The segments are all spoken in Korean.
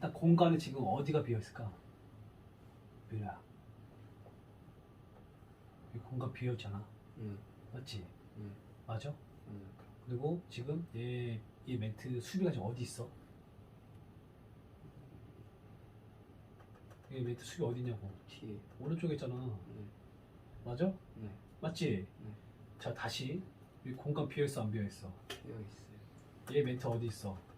일단 공간에 지금 어디가 비어 있을까? 미래야. 이 공간 비어 있잖아. 응. 맞지? 응. 맞아? 응. 그리고 지금 얘, 이 멘트 수비가 지금 어디 있어? 얘 멘트 수비 어디냐고. 뒤에. 오른쪽에 있잖아. 네. 맞아? 네. 맞지? 네. 자 다시 이 공간 비어 있어 안 비어 있어? 비어 있어요. 얘 멘트 어디 있어?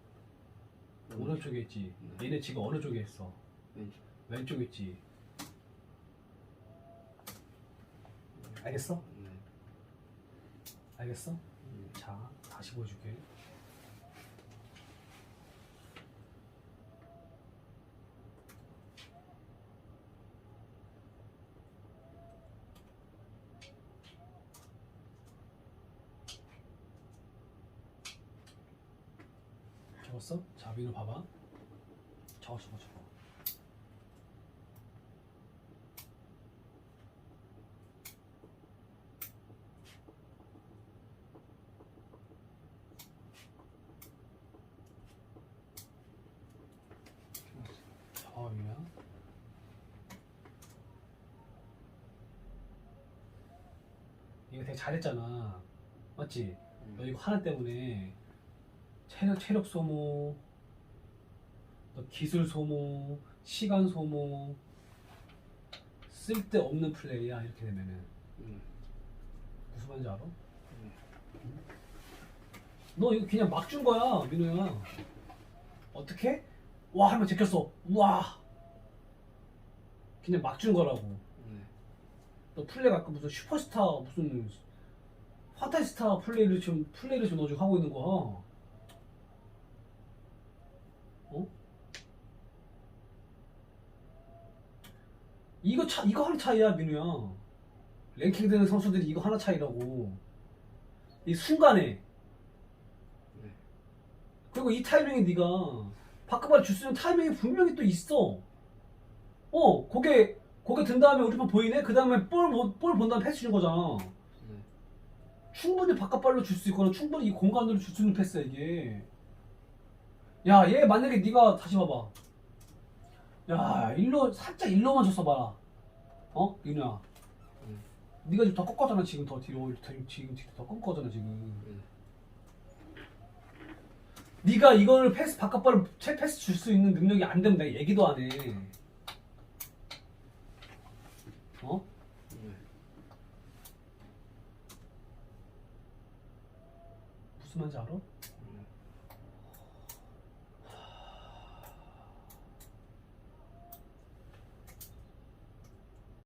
오른쪽에 있지. 네. 얘네 지금 어느 쪽에 있어? 왼쪽. 왼쪽에 있지. 알겠어? 네. 알겠어? 음. 자 다시 보여줄게. 적었어? 자 민우 봐봐. 적어 적어 적어. 저위야. 이거 되게 잘했잖아. 맞지? 음. 너 이거 하나 때문에 체력 체력 소모, 너 기술 소모, 시간 소모, 쓸데없는 플레이야 이렇게 되면은 음. 무슨 말인지 알아? 네. 너 이거 그냥 막 준 거야 민호야. 어떻게? 와 한명 제꼈어. 우와. 그냥 막 준 거라고. 네. 너 플레이가 아까 무슨 슈퍼스타 무슨 화타스타 플레이를 지금 플레이를 지금 너 지금 하고 있는 거야. 어? 이거 차 이거 하나 차이야 민우야. 랭킹 되는 선수들이 이거 하나 차이라고. 이 순간에 네. 그리고 이 타이밍에 네가 바꿔발 줄수 있는 타이밍이 분명히 또 있어. 어, 고개 고개 든 다음에 우리 편 보이네. 그 다음에 볼볼본 다음에 패스 주는 거잖아. 네. 충분히 바깥발로 줄 수 있거나 충분히 이 공간으로 줄 수 있는 패스야 이게. 야, 얘 만약에 네가 다시 봐봐. 야, 일로 살짝 일로만 줬어 봐라. 어, 윤우야. 네. 네가 지금 더 꺾었잖아 지금 더 뒤로 더- 지금 뒤로 더 꺾었잖아 지금. 네. 네가 이거를 패스 바깥발로 채 패스 줄 수 있는 능력이 안 되면 내가 얘기도 안 해. 어? 네. 무슨 말인지 알아?